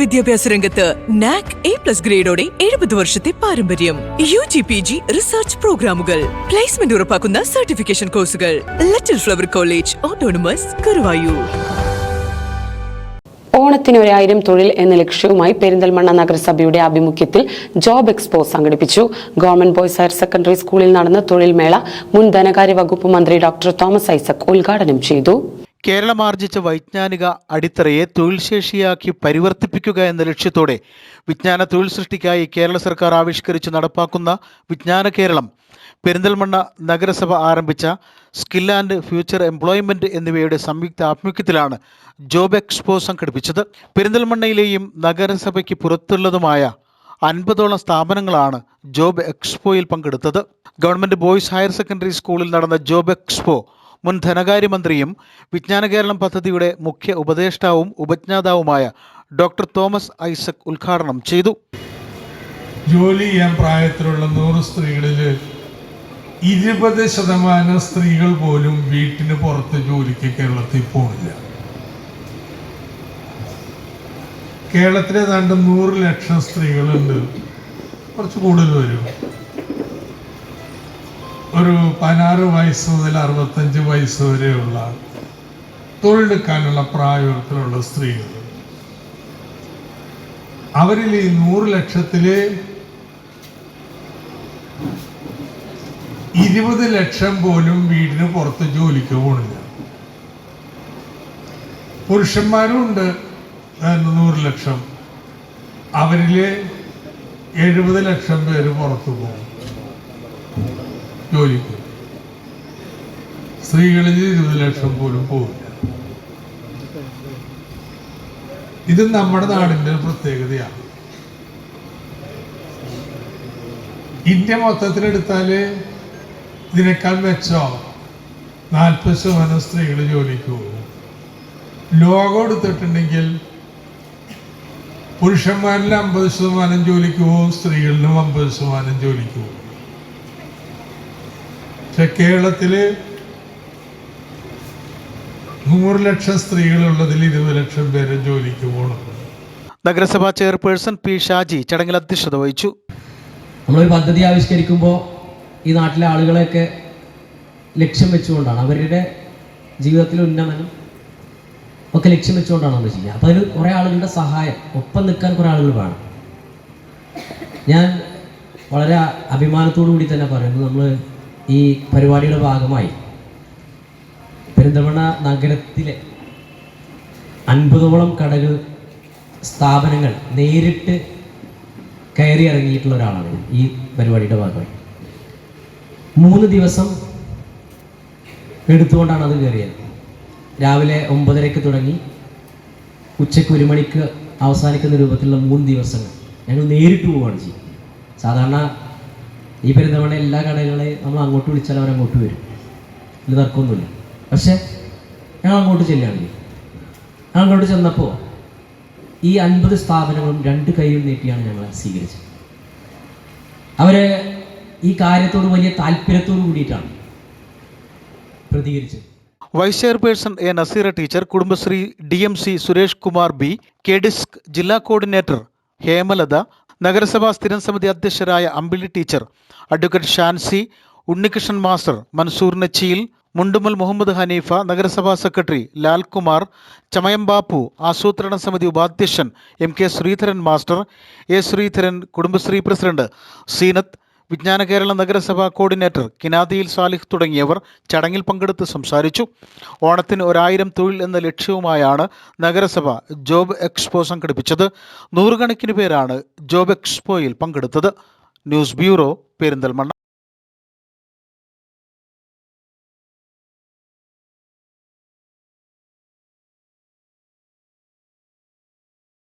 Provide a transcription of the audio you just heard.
വിദ്യാഭ്യാസ രംഗത്ത് NAAC A plus ഗ്രേഡോടെ എഴുപത് വർഷത്തെ പാരമ്പര്യം. U G P G research പ്രോഗ്രാമുകൾ പ്ലേസ്മെന്റ് ഉറപ്പാക്കുന്ന സർട്ടിഫിക്കേഷൻ കോഴ്സുകൾ little flower college autonomous Karuvayur ഓണത്തിന് ഒരായിരം തൊഴിൽ എന്ന ലക്ഷ്യവുമായി പെരിന്തൽമണ്ണ നഗരസഭയുടെ ആഭിമുഖ്യത്തിൽ ജോബ് എക്സ്പോ സംഘടിപ്പിച്ചു. ഗവൺമെന്റ് ബോയ്സ് ഹയർ സെക്കൻഡറി സ്കൂളിൽ നടന്ന തൊഴിൽ മേള മുൻ ധനകാര്യ വകുപ്പ് മന്ത്രി ഡോക്ടർ തോമസ് ഐസക് ഉദ്ഘാടനം ചെയ്തു. കേരളം ആർജിച്ച വൈജ്ഞാനിക അടിത്തറയെ തൊഴിൽ ശേഷിയാക്കി പരിവർത്തിപ്പിക്കുക എന്ന ലക്ഷ്യത്തോടെ വിജ്ഞാന തൊഴിൽ സൃഷ്ടിക്കായി കേരള സർക്കാർ ആവിഷ്കരിച്ച് നടപ്പാക്കുന്ന വിജ്ഞാന കേരളം പെരിന്തൽമണ്ണ നഗരസഭ ആരംഭിച്ച സ്കിൽ ആൻഡ് ഫ്യൂച്ചർ എംപ്ലോയ്മെന്റ് എന്നിവയുടെ സംയുക്ത ആഭിമുഖ്യത്തിലാണ് ജോബ് എക്സ്പോ സംഘടിപ്പിച്ചത്. പെരിന്തൽമണ്ണയിലെയും നഗരസഭയ്ക്ക് പുറത്തുള്ളതുമായ അൻപതോളം സ്ഥാപനങ്ങളാണ് ജോബ് എക്സ്പോയിൽ പങ്കെടുത്തത്. ഗവൺമെന്റ് ബോയ്സ് ഹയർ സെക്കൻഡറി സ്കൂളിൽ നടന്ന ജോബ് എക്സ്പോ മുൻ ധനകാര്യമന്ത്രിയും വിജ്ഞാന കേരളം പദ്ധതിയുടെ മുഖ്യ ഉപദേഷ്ടാവും ഉപജ്ഞാതാവുമായ ഡോക്ടർ തോമസ് ഐസക് ഉദ്ഘാടനം ചെയ്തു. ജോലി ചെയ്യാൻ പ്രായത്തിലുള്ള നൂറ് സ്ത്രീകളിൽ ഇരുപത് ശതമാനം സ്ത്രീകൾ പോലും വീട്ടിന് പുറത്ത് ജോലിക്ക് കേരളത്തിൽ പോകില്ല കേരളത്തിലെ ഏതാണ്ട് നൂറ് ലക്ഷം സ്ത്രീകളുണ്ട്. കുറച്ച് കൂടുതൽ വരും. ഒരു പതിനാറ് വയസ്സ് മുതൽ അറുപത്തഞ്ച് വയസ്സ് വരെയുള്ള തൊഴിലെടുക്കാനുള്ള പ്രായത്തിലുള്ള സ്ത്രീകൾ. അവരിൽ ഈ നൂറ് ലക്ഷത്തിൽ ഇരുപത് ലക്ഷം പോലും വീടിന് പുറത്ത് ജോലിക്ക് പോണില്ല. പുരുഷന്മാരും ഉണ്ട് നൂറ് ലക്ഷം. അവരിൽ എഴുപത് ലക്ഷം പേര് പുറത്തു പോകും. ജോലിക്ക് സ്ത്രീകളിൽ ഇരുപത് ലക്ഷം പോലും പോകില്ല ഇത് നമ്മുടെ നാടിന്റെ ഒരു പ്രത്യേകതയാണ്. ഇന്ത്യ മൊത്തത്തിലെടുത്താൽ ഇതിനേക്കാൾ മെച്ചോ? നാൽപ്പത് ശതമാനം സ്ത്രീകൾ ജോലിക്ക് പോകും. ലോകം എടുത്തിട്ടുണ്ടെങ്കിൽ പുരുഷന്മാരിൽ അമ്പത് ശതമാനം ജോലിക്ക് പോകും സ്ത്രീകളിലും അമ്പത് ശതമാനം ജോലിക്ക് പോകും. പക്ഷെ കേരളത്തിൽ നൂറ് ലക്ഷം സ്ത്രീകളുള്ളതിൽ ഇരുപത് ലക്ഷം പേര് ജോലിക്ക് പോകണം നഗരസഭാ ചെയർപേഴ്സൺ പി ഷാജി ചടങ്ങിൽ അധ്യക്ഷത വഹിച്ചു. നമ്മളൊരു പദ്ധതി ആവിഷ്കരിക്കുമ്പോൾ ഈ നാട്ടിലെ ആളുകളെയൊക്കെ ലക്ഷ്യം വെച്ചുകൊണ്ടാണ് അവരുടെ ജീവിതത്തിലെ ഉന്നമനം ഒക്കെ ലക്ഷ്യം വെച്ചുകൊണ്ടാണ് നമ്മൾ ചെയ്യുക. അപ്പോൾ അതിന് കുറേ ആളുകളുടെ സഹായം ഒപ്പം നിൽക്കാൻ കുറേ ആളുകൾ വേണം. ഞാൻ വളരെ അഭിമാനത്തോടു കൂടി തന്നെ പറയുന്നു നമ്മൾ ഈ പരിപാടിയുടെ ഭാഗമായി പെരിന്തൽമണ്ണ നഗരത്തിലെ അൻപതോളം കടകൾ സ്ഥാപനങ്ങൾ നേരിട്ട് കയറി ഇറങ്ങിയിട്ടുള്ള ഒരാളാണ് ഈ പരിപാടിയുടെ ഭാഗമായി. മൂന്ന് ദിവസം എടുത്തുകൊണ്ടാണ് അത് കയറിയത്. രാവിലെ ഒമ്പതരയ്ക്ക് തുടങ്ങി ഉച്ചയ്ക്ക് ഒരു മണിക്ക് അവസാനിക്കുന്ന രൂപത്തിലുള്ള മൂന്ന് ദിവസങ്ങൾ ഞങ്ങൾ നേരിട്ട് പോവുകയാണ് ചെയ്യും സാധാരണ ഈ പെരുന്തമണ എല്ലാ കടകളെയും നമ്മൾ അങ്ങോട്ട് വിളിച്ചാൽ അവരങ്ങോട്ട് വരും. ഇത് തർക്കമൊന്നുമില്ല. പക്ഷേ ഞങ്ങൾ അങ്ങോട്ട് ചെല്ലുകയാണെങ്കിൽ അങ്ങോട്ട് ചെന്നപ്പോൾ ഈ അൻപത് സ്ഥാപനങ്ങളും രണ്ട് കൈയും നീട്ടിയാണ് ഞങ്ങളെ സ്വീകരിച്ചത്. അവർ ഈ കാര്യത്തോട് വലിയ താല്പര്യത്തോട് കൂടിയിട്ടാണ് പ്രതികരിച്ചത്. Vice chairperson A Naseera teacher Kudumbashree D M C Suresh Kumar B KDISC ജില്ലാ കോർഡിനേറ്റർ ഹേമലത നഗരസഭാ സ്ഥിരം സമിതി അധ്യക്ഷരായ Ambili teacher advocate Shancy Unnikrishnan master Mansoor Nachiyil Mundumal Muhammad Haneefa നഗരസഭാ സെക്രട്ടറി ലാൽകുമാർ ചമയം ബാപ്പു ആസൂത്രണ സമിതി ഉപാധ്യക്ഷൻ M K Sreedharan master A Sreedharan Kudumbashree president Seenath Vijnana Kerala നഗരസഭാ coordinator കിനാദിയിൽ Salih തുടങ്ങിയവർ ചടങ്ങിൽ പങ്കെടുത്ത് സംസാരിച്ചു. ഓണത്തിന് ഒരായിരം തൊഴിൽ എന്ന ലക്ഷ്യവുമായാണ് നഗരസഭ ജോബ് എക്സ്പോ സംഘടിപ്പിച്ചത്. നൂറുകണക്കിന് പേരാണ് ജോബ് എക്സ്പോയിൽ പങ്കെടുത്തത്. News bureau Perinthalmanna.